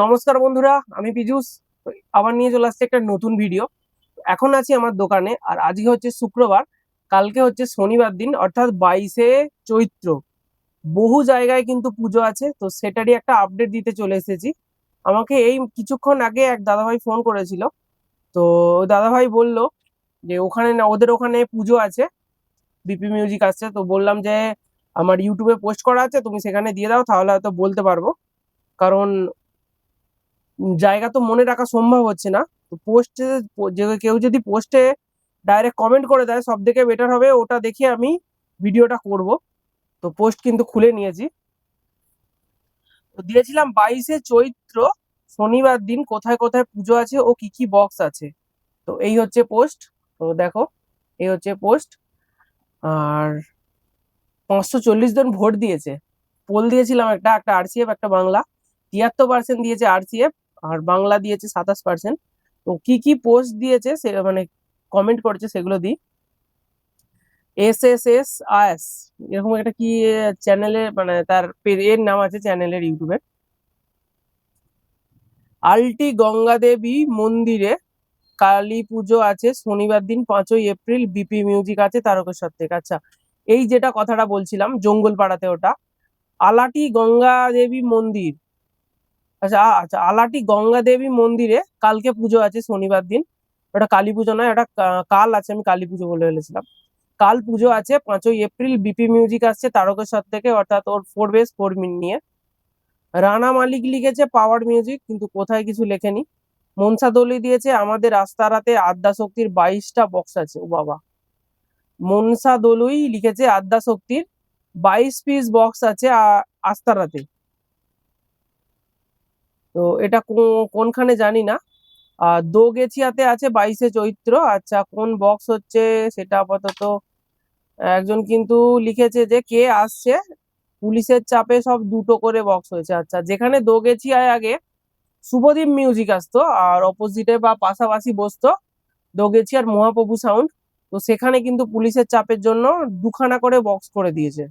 নমস্কার বন্ধুরা, আমি পীযুষ। আবার নিয়ে চলে আসছে একটা নতুন ভিডিও এখন আছি আমার দোকানে, আর আজকে হচ্ছে শুক্রবার। কালকে হচ্ছে শনিবার দিন, অর্থাৎ বাইশে চৈত্র। বহু জায়গায় কিন্তু পুজো আছে, তো সেটারই একটা আপডেট দিতে চলে এসেছি। আমাকে এই কিছুক্ষণ আগে এক দাদাভাই ফোন করেছিল। তো দাদাভাই বলল যে, ওখানে না, ওদের ওখানে পুজো আছে। বিপি মিউজিক আসছে। তো বললাম যে, আমার ইউটিউবে পোস্ট করা আছে, তুমি সেখানে দিয়ে দাও, তাহলে হয়তো বলতে পারব। কারণ জায়গা তো মনে রাখা সম্ভব হচ্ছে না। তো পোস্টে কেউ যদি পোস্টে ডাইরেক্ট কমেন্ট করে দেয়, সব থেকে বেটার হবে ওটা দেখে আমি ভিডিওটা করব। তো পোস্ট কিন্তু খুলে নিয়েছি। তো দিয়েছিলাম বাইশে চৈত্র, শনিবার দিন কোথায় কোথায় পুজো আছে ও কি কি বক্স আছে। তো এই হচ্ছে পোস্ট তো দেখো, এই হচ্ছে পোস্ট আর পাঁচশো চল্লিশ জন ভোট দিয়েছে। পোল দিয়েছিলাম একটা একটা আরসিএফ একটা বাংলা। তিয়াত্তর পার্সেন্ট দিয়েছে আরসিএফ আর বাংলা দিয়েছে সাতাশ পার্সেন্ট তো কি কি পোস্ট দিয়েছে সে মানে কমেন্ট করেছে সেগুলো দিই। এস এস এস আস এরকম একটা কি চ্যানেলে মানে তার এর নাম আছে চ্যানেলের ইউটিউবে আলটি গঙ্গা দেবী মন্দিরে কালী পুজো আছে, শনিবার দিন পাঁচই এপ্রিল বিপি মিউজিক আছে, তারকেশ্বর থেকে। আচ্ছা এই যেটা কথাটা বলছিলাম, জঙ্গলপাড়াতে ওটা। আলাটি গঙ্গা দেবী মন্দির আচ্ছা আচ্ছা আলাটি গঙ্গা দেবী মন্দিরে কালকে পুজো আছে শনিবার দিন। ওটা কালী পুজো নয়, ওটা কাল আছে, আমি কালী পুজো বলে ফেলেছিলাম। কাল পুজো আছে পাঁচই এপ্রিল, বিপি মিউজিক আসছে তারকেশ্বর থেকে, অর্থাৎ ওর ফোর বেস ফোর মিন নিয়ে। রানা মালিক লিখেছে পাওয়ার মিউজিক কিন্তু কোথায় কিছু লেখেনি। মনসা দলি দিয়েছে আমাদের আস্তারাতে আদ্যা শক্তির বাইশটা বক্স আছে, ও বাবা। মনসা দলুই লিখেছে আদ্যা শক্তির বাইশ পিস বক্স আছে আস্তারাতে। তো এটা কোনখানে জানি না। আর দোগেছিয়াতে আছে বাইশে চৈত্র। আচ্ছা কোন বক্স হচ্ছে সেটা আপাতত একজন কিন্তু লিখেছে যে কে আসছে। পুলিশের চাপে সব দুটো করে বক্স হয়েছে। আচ্ছা যেখানে দোগেছিয়ায় আগে শুভদীপ মিউজিক আসতো আর অপোজিটে বা পাশাপাশি বসতো দোগেছিয়ার মহাপ্রভু সাউন্ড তো সেখানে কিন্তু পুলিশের চাপের জন্য দুখানা করে বক্স করে দিয়েছে।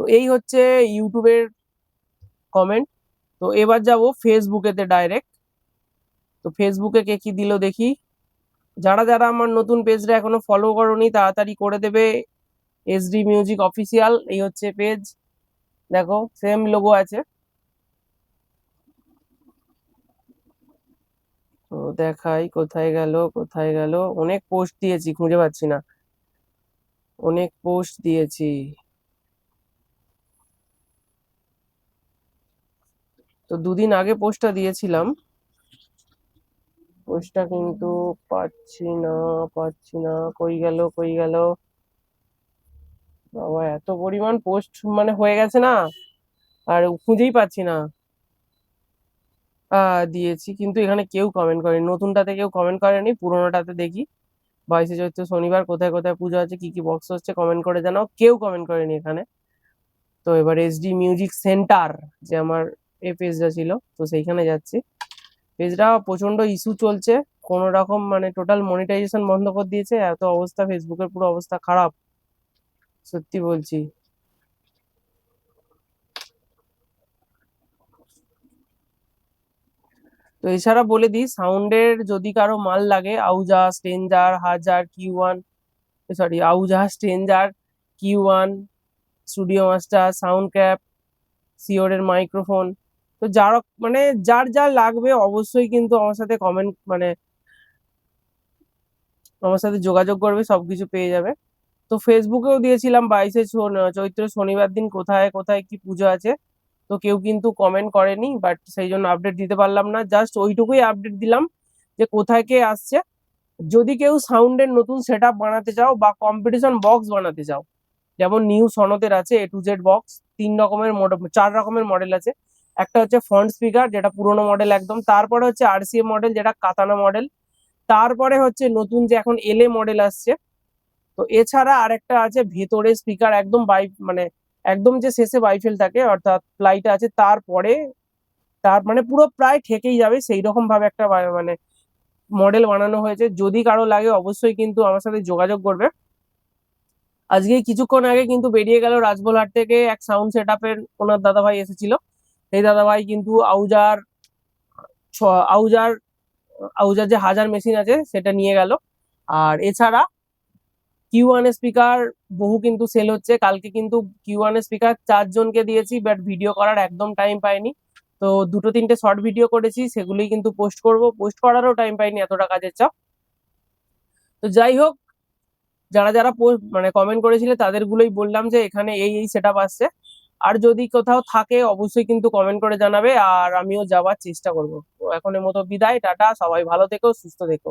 তো এই হচ্ছে ইউটিউবের কমেন্ট তো এবার যাব ফেসবুকেতে ডাইরেক্ট তো ফেসবুকে কে কি দিল দেখি। যারা যারা আমার নতুন পেজটা এখনও ফলো করোনি, তাড়াতাড়ি করে দেবে। এসডি মিউজিক অফিসিয়াল এই হচ্ছে পেজ দেখো সেম লোগো আছে। তো দেখাই, কোথায় গেল কোথায় গেল। অনেক পোস্ট দিয়েছি, খুঁজে পাচ্ছি না। অনেক পোস্ট দিয়েছি। তো দুদিন আগে পোস্টটা দিয়েছিলাম। পোস্টটা কিন্তু পাচ্ছি না পাচ্ছি না, কই গেল কই গেল? বাবা, এত পরিমাণ পোস্ট মানে হয়ে গেছে না? আর খুঁজেই পাচ্ছি না। দিয়েছি, কিন্তু এখানে কেউ কমেন্ট করেনি। নতুনটাতে কেউ কমেন্ট করেনি, পুরোনোটাতে দেখি। বাইশে চৈত্র শনিবার, কোথায় কোথায় পুজো আছে, কি কি বক্স হচ্ছে কমেন্ট করে জানাও। কেউ কমেন্ট করেনি এখানে। তো এবার এসডি মিউজিক সেন্টার যে আমার এই পেজটা ছিল, তো সেইখানে যাচ্ছি। পেজটা প্রচণ্ড ইস্যু চলছে, কোনো রকম মানে টোটাল মনিটাইজেশন বন্ধ করে দিয়েছে, এত অবস্থা, ফেসবুকের পুরো অবস্থা খারাপ, সত্যি বলছি। তো এছাড়া বলে দিই, সাউন্ডের যদি কারও মাল লাগে আউজা স্ট্রেঞ্জার হাজার Q one sorry আউজা stranger Q one studio master sound cap সিওরের microphone তো যার মানে যার যা লাগবে অবশ্যই কিন্তু আমার সাথে কমেন্ট মানে আমার সাথে যোগাযোগ করবে, সবকিছু পেয়ে যাবে। তো ফেসবুকেও দিয়েছিলাম বাইশে চৈত্র শনিবার দিন কোথায় কোথায় কি পুজো আছে, তো কেউ কিন্তু কমেন্ট করেনি বাট সেই জন্য আপডেট দিতে পারলাম না। জাস্ট ওইটুকুই আপডেট দিলাম যে কোথায় কে আসছে। যদি কেউ সাউন্ডের নতুন সেট বানাতে চাও বা কম্পিটিশন বক্স বানাতে চাও, যেমন নিউ সনতের আছে এ টু জেড বক্স তিন রকমের মডেল চার রকমের মডেল আছে একটা হচ্ছে ফ্রন্ট স্পিকার যেটা পুরোনো মডেল একদম। তারপরে হচ্ছে আরসিএম মডেল যেটা কাতানা মডেল তারপরে হচ্ছে নতুন যে এখন এলএ মডেল আসছে। তো এছাড়া আরেকটা আছে, ভেতরে স্পিকার একদম বাই মানে একদম যে শেষে বাইফেল থাকে, অর্থাৎ ফ্লাইট আছে, তারপরে, তার মানে পুরো প্রায় ঠেকেই যাবে সেই রকম ভাবে একটা মানে মডেল বানানো হয়েছে। যদি কারও লাগে, অবশ্যই কিন্তু আমার সাথে যোগাযোগ করবে। আজকে কিছুক্ষণ আগে কিন্তু বেরিয়ে গেল রাজবলহাট থেকে এক সাউন্ড সেট আপের ওনার দাদাভাই এসেছিল। সেই দাদাভাই কিন্তু আউজার আউজার আউজার যে হাজার মেশিন আছে, সেটা নিয়ে গেল। আর এছাড়া কিউ ওয়ান স্পিকার বহু কিন্তু সেল হচ্ছে। কালকে কিন্তু কিউ ওয়ান স্পিকার চারজনকে দিয়েছি বাট ভিডিও করার একদম টাইম পাইনি। তো দুটো তিনটে শর্ট ভিডিও করেছি, সেগুলোই কিন্তু পোস্ট করব। পোস্ট করারও টাইম পাইনি এতটা কাজের চাপ। তো যাই হোক, যারা যারা post- মানে কমেন্ট করেছিলে, তাদেরগুলোই বললাম যে এখানে এই এই সেট আসছে। আর যদি কোথাও থাকে, অবশ্যই কিন্তু কমেন্ট করে জানাবে, আর আমিও যাওয়ার চেষ্টা করব। তো এখনের মতো বিদায়, টাটা, সবাই ভালো থেকো, সুস্থ থেকো।